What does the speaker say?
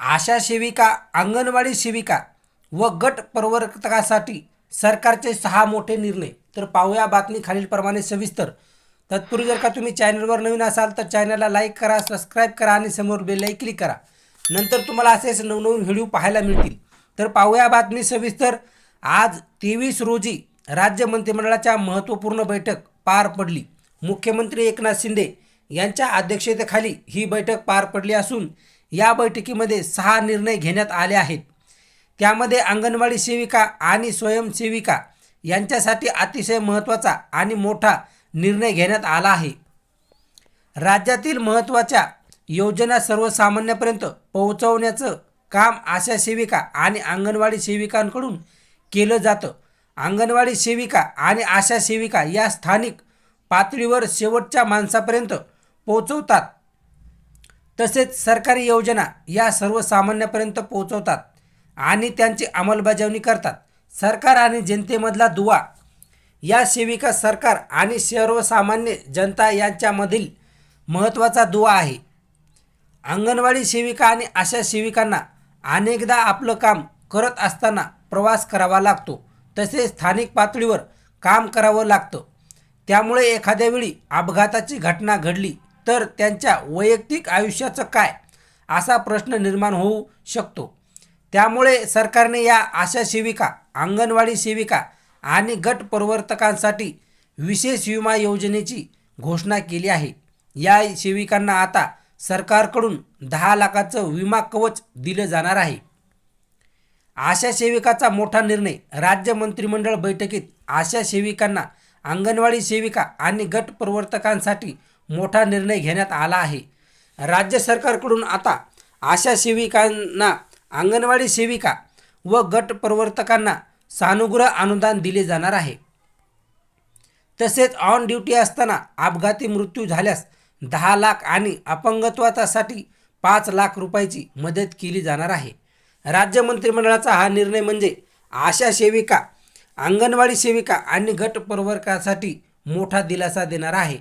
आशा सेविका अंगणवाडी सेविका व गट प्रवर्तकासाठी सरकारचे सहा मोठे निर्णय. तर पाहूया बातमी खालीलप्रमाणे सविस्तर. तत्पूर्वी जर का तुम्ही चॅनलवर नवीन असाल तर चॅनलला लाईक करा सबस्क्राईब करा आणि समोर बेलही क्लिक करा. नंतर तुम्हाला असेच नवनवीन व्हिडिओ पाहायला मिळतील. तर पाहूया बातमी सविस्तर. आज तेवीस रोजी राज्य मंत्रिमंडळाच्या महत्त्वपूर्ण बैठक पार पडली. मुख्यमंत्री एकनाथ शिंदे यांच्या अध्यक्षतेखाली ही बैठक पार पडली असून या बैठकीमध्ये सहा निर्णय घेण्यात आले आहेत. त्यामध्ये अंगणवाडी सेविका आणि स्वयंसेविका यांच्यासाठी अतिशय महत्त्वाचा आणि मोठा निर्णय घेण्यात आला आहे. राज्यातील महत्त्वाच्या योजना सर्वसामान्यापर्यंत पोहोचवण्याचं काम आशा सेविका आणि अंगणवाडी सेविकांकडून केलं जातं. अंगणवाडी सेविका आणि आशा सेविका या स्थानिक पातळीवर शेवटच्या माणसापर्यंत पोहोचवतात. तसेच सरकारी योजना या सर्वसामान्यापर्यंत पोहोचवतात आणि त्यांची अंमलबजावणी करतात. सरकार आणि जनतेमधला दुवा. या सेविका सरकार आणि सर्वसामान्य जनता यांच्यामधील महत्त्वाचा दुवा आहे. अंगणवाडी सेविका आणि अशा सेविकांना अनेकदा आपलं काम करत असताना प्रवास करावा लागतो. तसेच स्थानिक पातळीवर काम करावं लागतं. त्यामुळे एखाद्या वेळी अपघाताची घटना घडली तर त्यांच्या वैयक्तिक आयुष्याचं काय असा प्रश्न निर्माण होऊ शकतो. त्यामुळे सरकारने या आशा सेविका अंगणवाडी सेविका आणि गट प्रवर्तकांसाठी विशेष विमा योजनेची घोषणा केली आहे. या सेविकांना आता सरकारकडून दहा लाखाचं विमा कवच दिलं जाणार आहे. आशा सेविकाचा मोठा निर्णय राज्य मंत्रिमंडळ बैठकीत आशा सेविकांना अंगणवाडी सेविका आणि गट प्रवर्तकांसाठी मोठा निर्णय घेण्यात आला आहे. राज्य सरकारकडून आता आशा सेविकांना अंगणवाडी सेविका व गट प्रवर्तकांना सानुग्रह अनुदान दिले जाणार आहे. तसेच ऑन ड्युटी असताना अपघाती मृत्यू झाल्यास दहा लाख आणि अपंगत्वासाठी पाच लाख रुपयाची मदत केली जाणार आहे. राज्य मंत्रिमंडळाचा हा निर्णय म्हणजे आशा सेविका अंगणवाडी सेविका आणि गट प्रवर्तकासाठी मोठा दिलासा देणार आहे.